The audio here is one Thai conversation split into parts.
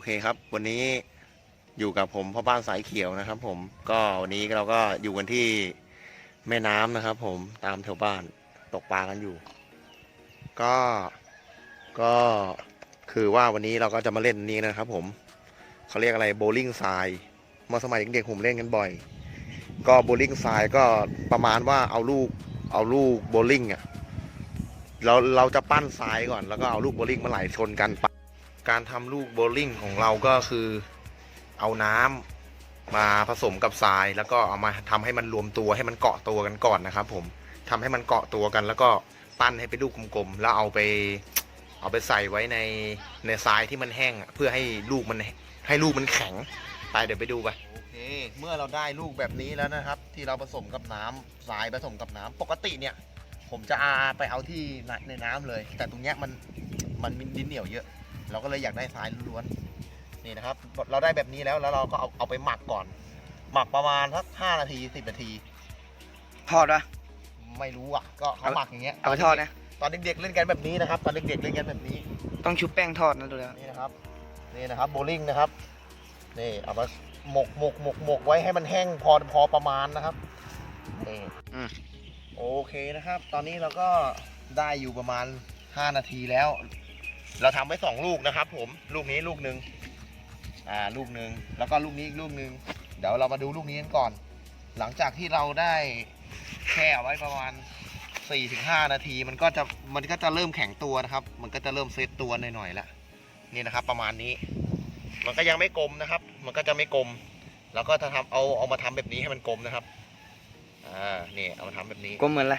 โอเคครับ วันนี้อยู่กับผมพ่อบ้านสายเขียวนะครับ ผมก็วันนี้เราก็อยู่กันที่แม่น้ำนะครับ ผมตามแถวบ้านตกปลากันอยู่ ก็ก็คือว่าวันนี้เราก็จะมาเล่นนี้นะครับ ผมเขาเรียกอะไรโบลิ่งทรายเมื่อสมัยเด็กๆผมเล่นกันบ่อย ก็โบลิ่งทรายก็ประมาณว่าเอาลูกเอาลูกโบลิ่งอะเราเราจะปั้นทรายก่อนแล้วก็เอาลูกโบลิ่งมาไหลชนกัน การทำลูกโบลิ่งของเราก็คือเอาน้ำมาผสมกับทราย แล้วก็เอามาทำให้มันรวมตัวให้มันเกาะตัวกันก่อนนะครับ ผมทำให้มันเกาะตัวกัน แล้วก็ปั้นให้เป็นลูกกลมๆแล้วเอาไปเอาไปใส่ไว้ในในทรายที่มันแห้งเพื่อให้ลูกมันให้ลูกมันแข็งไปเดี๋ยวไปดูไปโอเคเมื่อเราได้ลูกแบบนี้แล้วนะครับ ที่เราผสมกับน้ำทรายผสมกับน้ำปกติเนี่ย ผมจะอาไปเอาที่ในในน้ำเลย แต่ตรงเนี้ยมันมันมีดินเหนียวเยอะ เราก็เลยอยากได้ทรายล้วนๆนี่นะครับ เราได้แบบนี้แล้วแล้วเราก็เอาเอาไปหมักก่อน หมักประมาณสักห้านาทีสิบนาที ทอดวะ ไม่รู้อะ ก็เขาหมักอย่างเงี้ยเอาไปทอดนะ ตอนเด็กๆเล่นกันแบบนี้นะครับ ตอนเด็กๆเล่นกันแบบนี้ ต้องชุบแป้งทอดนะดูแล้ว นี่นะครับ นี่นะครับโบลิ่งนะครับ นี่เอามาหมกหมกหมกหมกไว้ให้มันแห้งพอพอประมาณนะครับนี่อืม โอเคนะครับ ตอนนี้เราก็ได้อยู่ประมาณ 5 นาทีแล้ว เราทำไว้สองลูกนะครับ ผมลูกนี้ลูกหนึ่งอ่าลูกหนึ่งแล้วก็ลูกนี้อีกลูกหนึ่งเดี๋ยวเรามาดูลูกนี้กันก่อน หลังจากที่เราได้แช่ไว้ประมาณ4-5 นาที มันก็จะมันก็จะเริ่มแข็งตัวนะครับ มันก็จะเริ่มเซตตัวหน่อยๆแล้วนี่นะครับ ประมาณนี้ มันก็ยังไม่กลมนะครับ มันก็จะไม่กลมแล้วก็จะทำเอาเอามาทำแบบนี้ให้มันกลมนะครับอ่านี่เอามาทำแบบนี้ก็เหมือนอะไร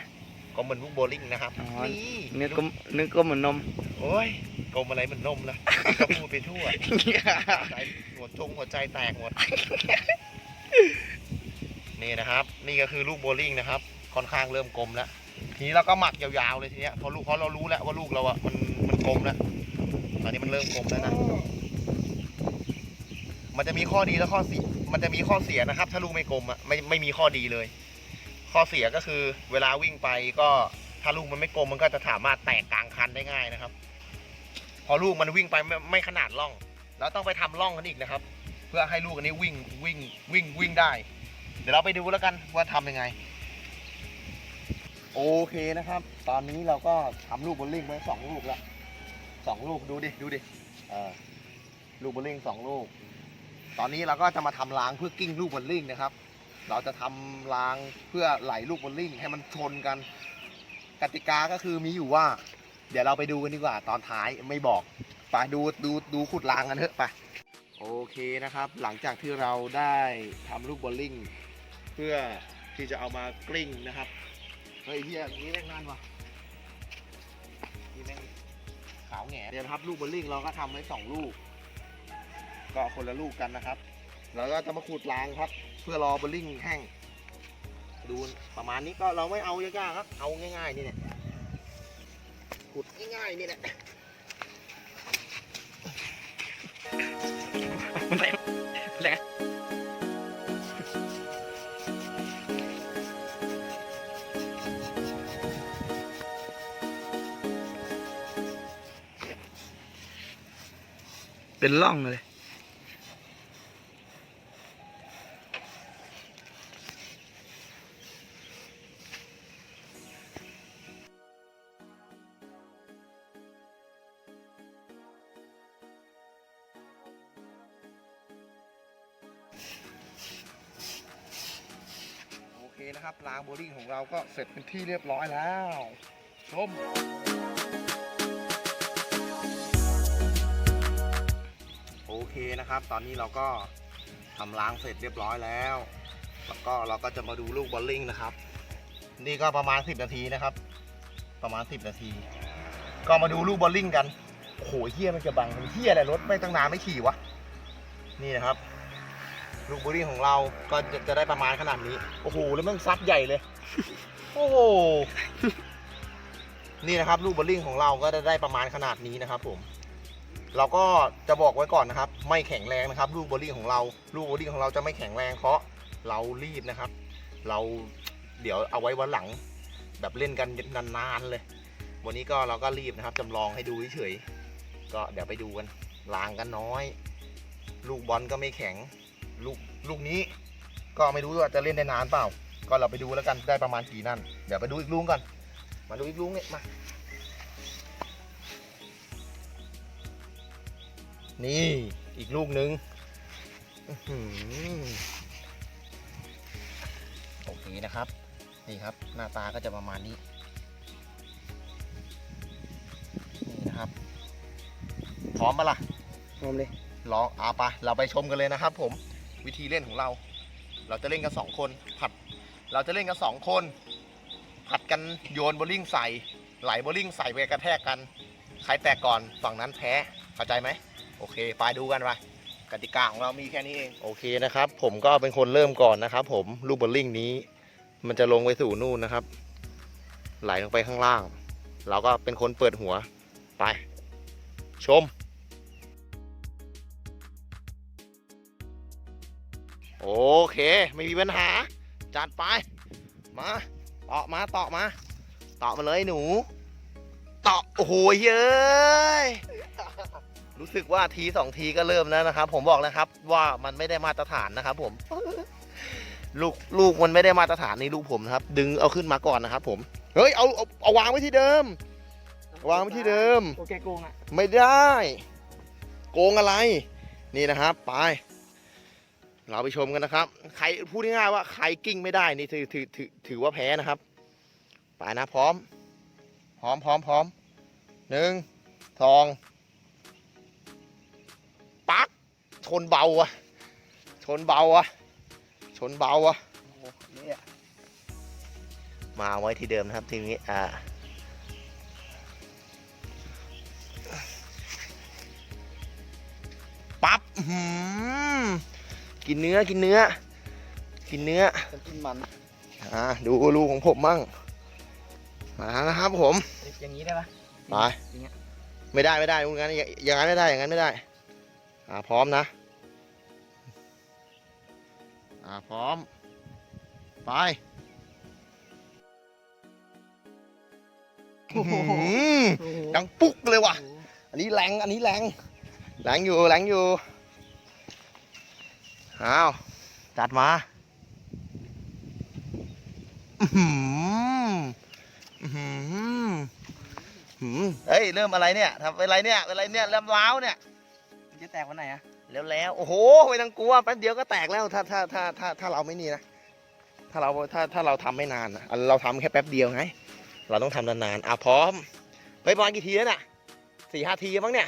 ก็เหมือนลูกโบลิ่งนะครับอ๋อ นี่นึกก็นึกก็เหมือนนม โอ้ยกลมอะไรเหมือนนมละก็พูดไปทั่วใจหัวจงหัวใจแตกหมดนี่นะครับ นี่ก็คือลูกโบลิ่งนะครับ ค่อนข้างเริ่มกลมแล้วทีนี้เราก็หมักยาวๆเลยทีเนี้ยพอลูกเพราะเรารู้แล้วว่าลูกเราอะมันมันกลมแล้วตอนนี้มันเริ่มกลมแล้วนะ มันจะมีข้อดีและข้อเสียมันจะมีข้อเสียนะครับ ถ้าลูกไม่กลมอะไม่ไม่มีข้อดีเลย ข้อเสียก็คือเวลาวิ่งไปก็ถ้าลูกมันไม่กลมมันก็จะสามารถแตกกลางคันได้ง่ายนะครับ พอลูกมันวิ่งไปไม่ไม่ขนาดร่อง แล้วต้องไปทำร่องกันอีกนะครับ เพื่อให้ลูกอันนี้วิ่งวิ่งวิ่งวิ่งได้ เดี๋ยวเราไปดูแล้วกันว่าทำยังไง โอเคนะครับ ตอนนี้เราก็ทำลูกบอลลิงไว้สองลูกแล้วสองลูกดูดิดูดิเออลูกบอลลิงสองลูก ตอนนี้เราก็จะมาทำรางเพื่อกิ้งลูกบอลลิงนะครับ เราจะทำรางเพื่อไหลลูกบอลลิงให้มันชนกัน กติกาก็คือมีอยู่ว่า เดี๋ยวเราไปดูกันดีกว่าตอนท้ายไม่บอกไปดูดูดูขุดรางกันเถอะไปโอเคนะครับ หลังจากที่เราได้ทำลูกบอลลิงเพื่อที่จะเอามากลิ้งนะครับเฮ้ยเฮียนี้แม่งนานวะนี่แม่งขาวแหง่เดี๋ยวนะครับลูกบอลลิงเราก็ทำไว้สองลูก ก็คนละลูกกันนะครับ เราก็จะมาขุดรางครับ เพื่อรอบอลลิงแห้ง ดูประมาณนี้ก็เราไม่เอายากๆครับ เอาง่ายๆนี่เนี่ยขุดง่ายๆนี่แหละมันแรงแรงเป็นร่องเลย นะครับรางโบลิ่งของเราก็เสร็จเป็นที่เรียบร้อยแล้ว ชม โอเคนะครับ ตอนนี้เราก็ทำรางเสร็จเรียบร้อยแล้ว แล้วก็เราก็จะมาดูลูกบอลลิงนะครับ นี่ก็ประมาณ 10 นาทีนะครับ ประมาณ 10 นาที ก็มาดูลูกบอลลิงกันโอ้โหเฮียมันจะบังเฮียอะไรรถไม่ตั้งนานไม่ขี่วะนี่นะครับ ลูกบอลลิงของเราก็จะจะได้ประมาณขนาดนี้ โอ้โห แล้วมันซัดใหญ่เลย โอ้โห นี่นะครับ ลูกบอลลิงของเราก็จะได้ประมาณขนาดนี้นะครับผม เราก็จะบอกไว้ก่อนนะครับ ไม่แข็งแรงนะครับ ลูกบอลลิงของเรา ลูกบอลลิงของเราจะไม่แข็งแรงเพราะเรารีบนะครับ เราเดี๋ยวเอาไว้วันหลัง แบบเล่นกันนานๆเลย วันนี้ก็เราก็รีบนะครับจำลองให้ดูเฉยๆก็เดี๋ยวไปดูกันลางกันน้อย ลูกบอลก็ไม่แข็ง ลูกลูกนี้ ก็ไม่รู้ว่าจะเล่นได้นานเปล่า ก็เราไปดูแล้วกันได้ประมาณกี่นั่น เดี๋ยวไปดูอีกลูกก่อน มาดูอีกลูกนี่มา นี่อีกลูกนึงอื้อหือโอเคนะครับ นี่ครับ หน้าตาก็จะประมาณนี้ นี่นะครับ พร้อมปะล่ะงมเลยลองเอาไปเราไปชมกันเลยนะครับผม วิธีเล่นของเรา เราจะเล่นกันสองคนผัด เราจะเล่นกันสองคน ผัดกันโยนโบลิ่งใส่ ไหลโบลิ่งใส่ไปกระแทกกัน ใครแตกก่อนฝั่งนั้นแพ้เข้าใจไหมโอเคไปดูกันไปกติกาของเรามีแค่นี้เองโอเคนะครับ ผมก็เป็นคนเริ่มก่อนนะครับ ผมลูกโบลิ่งนี้ มันจะลงไปสู่นู่นนะครับ ไหลลงไปข้างล่าง เราก็เป็นคนเปิดหัวไป ชม โอเค ไม่มีปัญหา จัดไป มาต่อมาต่อมาต่อมาเลยหนูต่อโอ้โหเย้ยรู้สึกว่าทีสองทีก็เริ่มแล้วนะครับ ผมบอกนะครับว่ามันไม่ได้มาตรฐานนะครับ ผม ลูกลูกมันไม่ได้มาตรฐานนี่ลูกผมนะครับ ดึงเอาขึ้นมาก่อนนะครับ ผมเฮ้ยเอาเอาเอาวางไว้ที่เดิม วางไว้ที่เดิมโอเคโกงอะไม่ได้ โกงอะไร นี่นะครับ ไป เราไปชมกันนะครับ ใครพูดง่ายๆว่าใครกิ้งไม่ได้นี่ถือถือถือถือว่าแพ้นะครับไปนะพร้อม พร้อมพร้อมพร้อมหนึ่งสองปักชนเบาอะชนเบาอะชนเบาอะมาไว้ที่เดิมนะครับทีนี้อ่าปั๊บหือ กินเนื้อกินเนื้อ กินเนื้อจะกินมันอ่าดูลูกของผมมั่งมานะครับผม อย่างนี้ได้ปะไปอย่างเงี้ยไม่ได้ไม่ได้อย่างนั้นอย่างนั้นไม่ได้อย่างนั้นไม่ได้ อ่าพร้อมนะ อ่าพร้อม ไปโอ้โหอื้อหือดังปุ๊กเลยว่ะ อันนี้แรงอันนี้แรงแรงอยู่แรงอยู่ อ้าวจัดมาอื้อหืออื้อหือหืมเฮ้ย เริ่มอะไรเนี่ยทำเป็นอะไรเนี่ยเป็นอะไรเนี่ยเริ่มล้าวเนี่ยมันจะแตกวันไหนอะแล้วแล้วโอ้โหไม่ต้องกลัวแป๊บเดียวก็แตกแล้วถ้าถ้าถ้าถ้าถ้าเราไม่นี่นะถ้าเราถ้าถ้าเราทำไม่นานนะอันเราทำแค่แป๊บเดียวไงเราต้องทำนานๆอะพร้อมไปประมาณกี่ทีแล้วน่ะสี่ห้าทีมั้งเนี่ย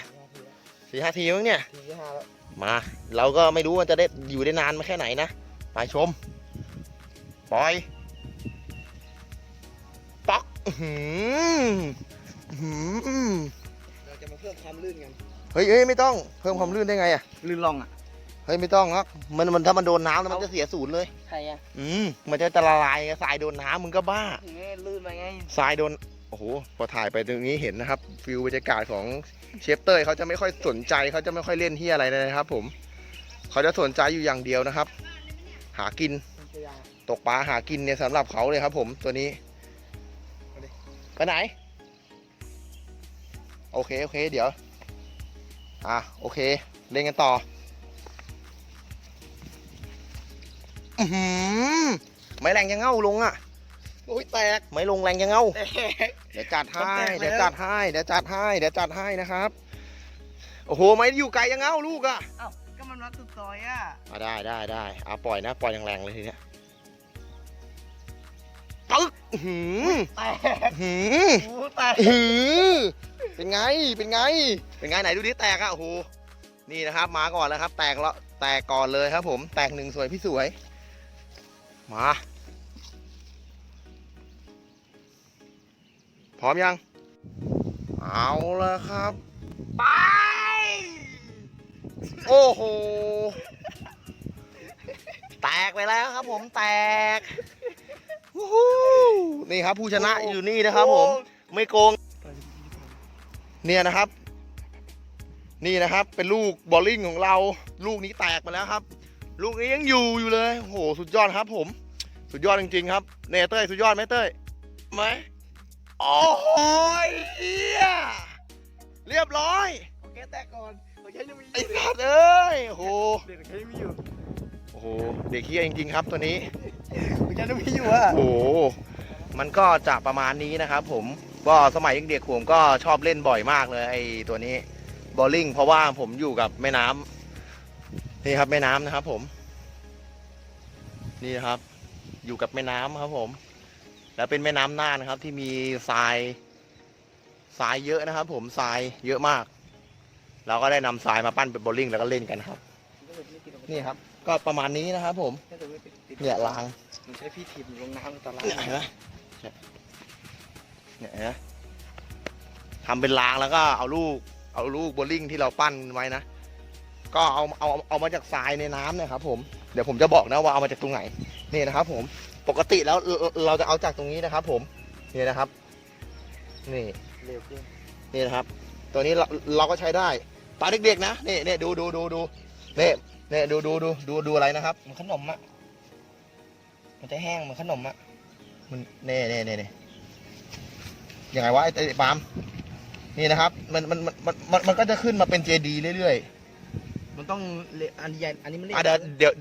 สี่ห้าทีมั้งเนี่ยทีที่ห้าแล้ว มา เราก็ไม่รู้ว่าจะได้อยู่ได้นานมาแค่ไหนนะ ไปชม ปล่อย ป๊อกอื้อหืออื้อหือเราจะมาเพิ่มความลื่นกัน เฮ้ยเฮ้ยไม่ต้อง เพิ่มความลื่นได้ไงอะลื่นลองอะ เฮ้ยไม่ต้องหรอกมันมันถ้ามันโดนน้ำแล้วมันจะเสียศูนย์เลยใช่อะ อืมมันจะจะละลายไงทรายโดนน้ำมึงก็บ้าอย่างเงี้ยลื่นไปไง ทรายโดน โอ้โห พอถ่ายไปตรงนี้เห็นนะครับฟิลบรรยากาศของเชฟเต้ยเขาจะไม่ค่อยสนใจเขาจะไม่ค่อยเล่นที่อะไรเลยนะครับ ผม เขาจะสนใจอยู่อย่างเดียวนะครับ หากิน ตกปลาหากินเนี่ยสำหรับเขาเลยครับผมตัวนี้ไปไหน โอเค โอเค เดี๋ยว อะ โอเค เล่นกันต่ออือหือไม่แรงจะเง่าลงอะโอ้ยแตก ไม่ลงแรงจะเง่าแตก เดี๋ยวจัดให้มันแตกแล้วเดี๋ยวจัดให้เดี๋ยวจัดให้เดี๋ยวจัดให้นะครับ โอ้โหไม่อยู่ไกลยังเง่าลูกอะเอ้าก็มันรัดสุดซอยอะอะได้ได้ได้เอาปล่อยนะปล่อยแรงๆเลยทีเนี้ยปึ๊กอื้อหือแตกอื้อหือโอ้แตกหือเป็นไงเป็นไง เป็นไงไหนดูดิแตกอะโอ้โหนี่นะครับ มาก่อนแล้วครับ แตกแล้วแตกก่อนเลยครับ ผม แตกหนึ่งสวยพี่สวย มา ร้อมยัง เอาละครับ ไป โอ้โห แตกไปแล้วครับผมแตกวู้ฮู้นี่ครับผู้ชนะอยู่นี่นะครับผม ไม่โกง เนี่ยนะครับ นี่นะครับ เป็นลูกบอลลิงของเรา ลูกนี้แตกมาแล้วครับ ลูกนี้ยังอยู่อยู่เลย โอ้โห สุดยอดครับผม สุดยอดจริงๆครับ เนเต้ยสุดยอดไหมเต้ยไหม โอ้โหเหี้ยเรียบร้อยโอเคแตกก่อนโอเคจะมีไอ้สัตว์เอ้ยโอ้โหเด็กใช้ไม่อยู่โอ้โหเด็กเฮียจริงๆครับตัวนี้กูจะไม่อยู่อะโอ้โห มันก็จะประมาณนี้นะครับ ผมก็สมัยเด็กๆผมก็ชอบเล่นบ่อยมากเลยไอ้ตัวนี้บอลลิงเพราะว่าผมอยู่กับแม่น้ำนี่ครับแม่น้ำนะครับ ผม นี่นะครับ อยู่กับแม่น้ำครับผม แล้วเป็นแม่น้ำน่านนะครับ ที่มีทรายทรายเยอะนะครับ ผมทรายเยอะมาก เราก็ได้นำทรายมาปั้นเป็นบอลลิงแล้วก็เล่นกันครับ นี่ครับ ก็ประมาณนี้นะครับ ผมเนี่ยรางมึงใช้พี่ทีมลงน้ำตลาดเนี่ยเห็นไหมเนี่ยเห็นไหมทำเป็นรางแล้วก็เอาลูก เอาลูกโบว์ลิ่งที่เราปั้นไว้นะก็เอาเอาเอามาจากทรายในน้ำเนี่ยครับ ผมเดี๋ยวผมจะบอกนะว่าเอามาจากตรงไหนนี่นะครับ ผม ปกติแล้วเราเราจะเอาจากตรงนี้นะครับ ผมนี่นะครับ นี่เร็วขึ้นนี่นะครับ ตัวนี้เราเราก็ใช้ได้ตอนเด็กๆนะนี่นี่ดูดูดูดูนี่นี่ดูดูดูดูดูอะไรนะครับมันขนมอะมันจะแห้งเหมือนขนมอะมันเน่เน่เน่เน่ยังไงวะไอ้ไอ้ปาล์มนี่นะครับมันมันมันมันมันมันก็จะขึ้นมาเป็นเจดีเรื่อยมันต้องเละอันใหญ่อันนี้มันๆเล็กอะเดี๋ยวเดี๋ยว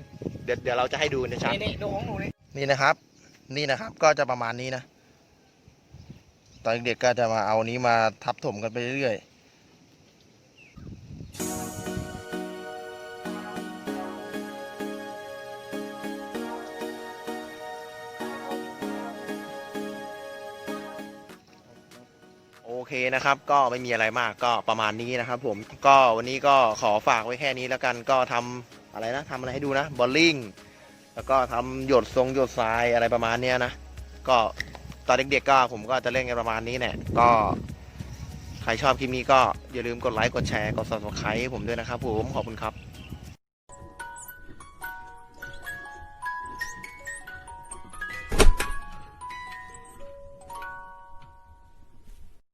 เดี๋ยวเดี๋ยวเราจะให้ดูนะชัดนี่นี่ดูของหนูนี่ นี่นะครับ นี่นะครับก็จะประมาณนี้นะ ตอนเด็กๆก็จะมาเอานี้มาทับถมกันไปเรื่อยๆโอเคนะครับก็ไม่มีอะไรมากก็ประมาณนี้นะครับผมก็วันนี้ก็ขอฝากไว้แค่นี้แล้วกันก็ทำอะไรนะทำอะไรให้ดูนะบอลลิง แล้วก็ทำหยดทรงหยดทรายอะไรประมาณเนี้ยนะ ก็ตอนเด็กๆก็ผมก็จะเล่นกันประมาณนี้แหละก็ใครชอบคลิปนี้ก็อย่าลืมกดไลค์กดแชร์กด subscribe ให้ผมด้วยนะครับผมขอบคุณครับ